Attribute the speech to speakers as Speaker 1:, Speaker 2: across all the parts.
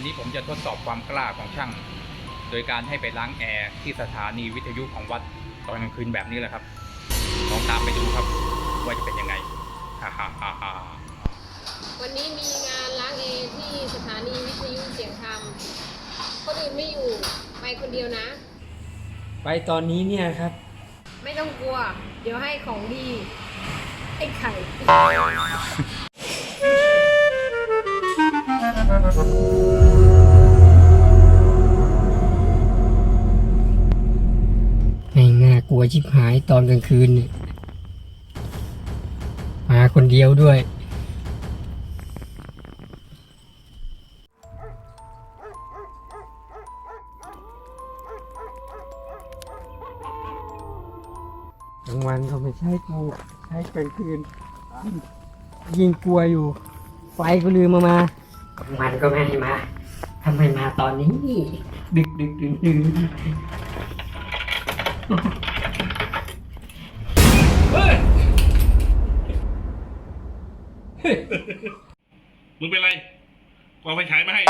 Speaker 1: วันนี้ผมจะทดสอบความกล้าของช่าง โดยการให้ไปล้างแอร์ที่สถานีวิทยุของวัดตอนกลางคืนแบบนี้แหละครับ ลองตามไปดูครับ ว่าจะเป็นยังไงฮ่าฮ่าฮ่าฮ่า
Speaker 2: วันนี้มีงานล้างเอที่สถานีวิทยุเสียงธรรมคนอื่นไม่อยู่ไปคนเดียวนะ
Speaker 3: ไปตอนนี้เนี่ยครับ
Speaker 2: ไม่ต้องกลัว เดี๋ยวให้ของดี ไอ้ไข่
Speaker 3: ไม่ น่ากลัวชิบหายตอนกลางคืนเนี่ยมาคนเดียวด้วย กลางวันก็ไม่ใช่กูใช้กลางคืน ยิ่งกลัวอยู่ ไฟก็ลืมมามากลางวันก็ไม่ให้มาทำไมมาตอนนี้ ดึกดึกดึกดึก
Speaker 4: มึงเป็นไรกูเอาไฟฉายมาให้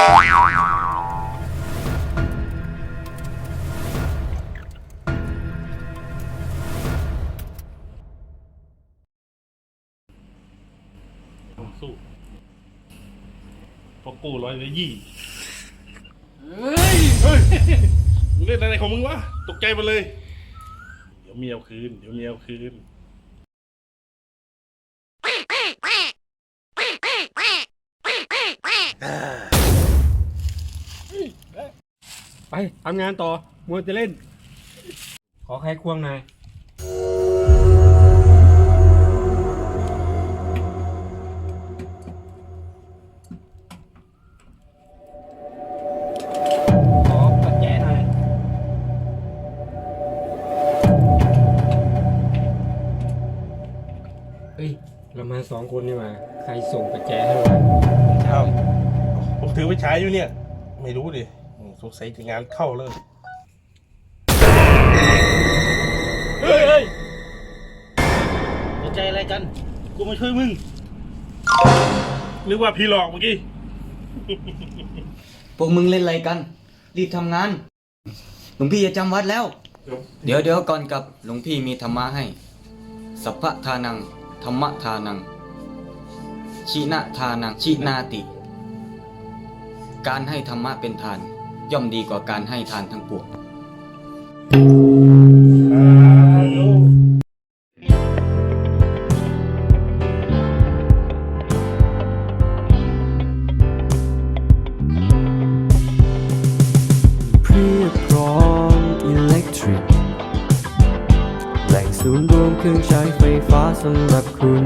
Speaker 4: สู้พอกูร้อยละยี่ เฮ้ย เฮ้ย มึงเล่นอะไรของมึงวะ ตกใจไปเลย เดี๋ยวเมียเอาคืน เดี๋ยวเมียเอาคืน
Speaker 3: ไปทำงานต่อมัวจะเล่น ขอใครควงหน่อยขอปัดแย่หน่อยเฮ้ย เรามาสองคนนี่หว่า ใครส่งปัจแจให้วะ
Speaker 4: เอ้าผมถือไฟฉายอยู่เนี่ย ไม่รู้ดิ สงสัยจะงานเข้าเลยเฮ้ยเฮ้ยใจอะไรกัน กูมาช่วยมึงนึกว่าพี่หลอกเมื่อกี้
Speaker 5: พวกมึงเล่นอะไรกัน รีบทำงาน หลวงพี่จะจำวัดแล้ว เดี๋ยวเดี๋ยวก่อนกลับหลวงพี่มีธรรมะให้ สัพพะทานัง ธรรมะทานัง ชินะทานัง ชินาติ การให้ธรรมะเป็นทาน ย่อมดีกว่าการให้ทานทั้งปวง
Speaker 6: เพียบพร้อมอิเล็กทริกแหล่งศูนย์รวมเครื่องใช้ไฟฟ้าสำหรับคุณ